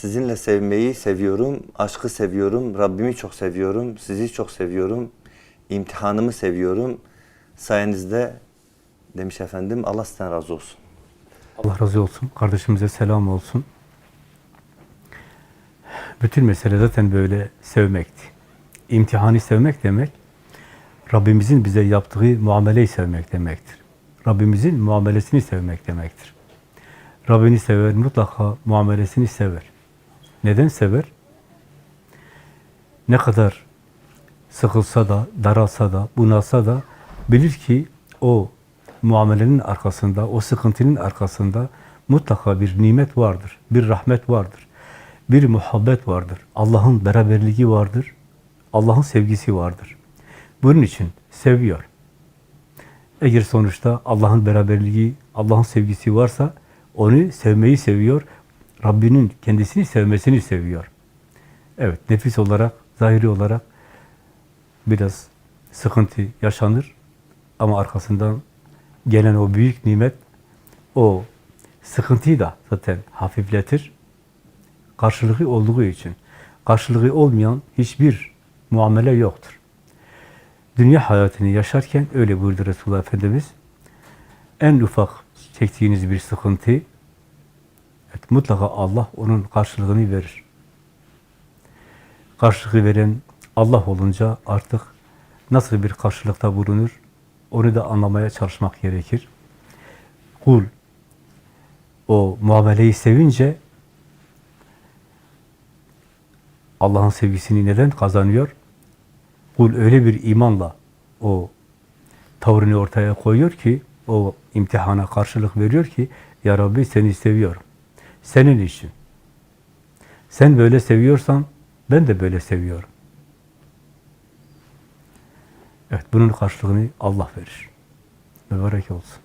sizinle sevmeyi seviyorum, aşkı seviyorum, Rabbimi çok seviyorum, sizi çok seviyorum, imtihanımı seviyorum. Sayenizde demiş efendim Allah sizden razı olsun. Allah razı olsun. Kardeşimize selam olsun. Bütün mesele zaten böyle sevmekti. İmtihanı sevmek demek, Rabbimizin bize yaptığı muameleyi sevmek demektir. Rabbimizin muamelesini sevmek demektir. Rabbini sever, mutlaka muamelesini sever. Neden sever? Ne kadar sıkılsa da, daralsa da, bunalsa da bilir ki o muamelenin arkasında, o sıkıntının arkasında mutlaka bir nimet vardır, bir rahmet vardır, bir muhabbet vardır, Allah'ın beraberliği vardır, Allah'ın sevgisi vardır. Bunun için seviyor. Eğer sonuçta Allah'ın beraberliği, Allah'ın sevgisi varsa onu sevmeyi seviyor, Rabbinin kendisini sevmesini seviyor. Evet, nefis olarak, zahiri olarak biraz sıkıntı yaşanır ama arkasından gelen o büyük nimet o sıkıntıyı da zaten hafifletir. Karşılığı olduğu için. Karşılığı olmayan hiçbir muamele yoktur. Dünya hayatını yaşarken öyle buyurdu Resulullah Efendimiz. En ufak çektiğiniz bir sıkıntı mutlaka Allah onun karşılığını verir. Karşılığı veren Allah olunca artık nasıl bir karşılıkta bulunur onu da anlamaya çalışmak gerekir. Kul o muameleyi sevince Allah'ın sevgisini neden kazanıyor? Kul öyle bir imanla o tavrını ortaya koyuyor ki, o imtihana karşılık veriyor ki, Ya Rabbi seni seviyorum. Senin için. Sen böyle seviyorsan, ben de böyle seviyorum. Evet, bunun karşılığını Allah verir. Mübarek olsun.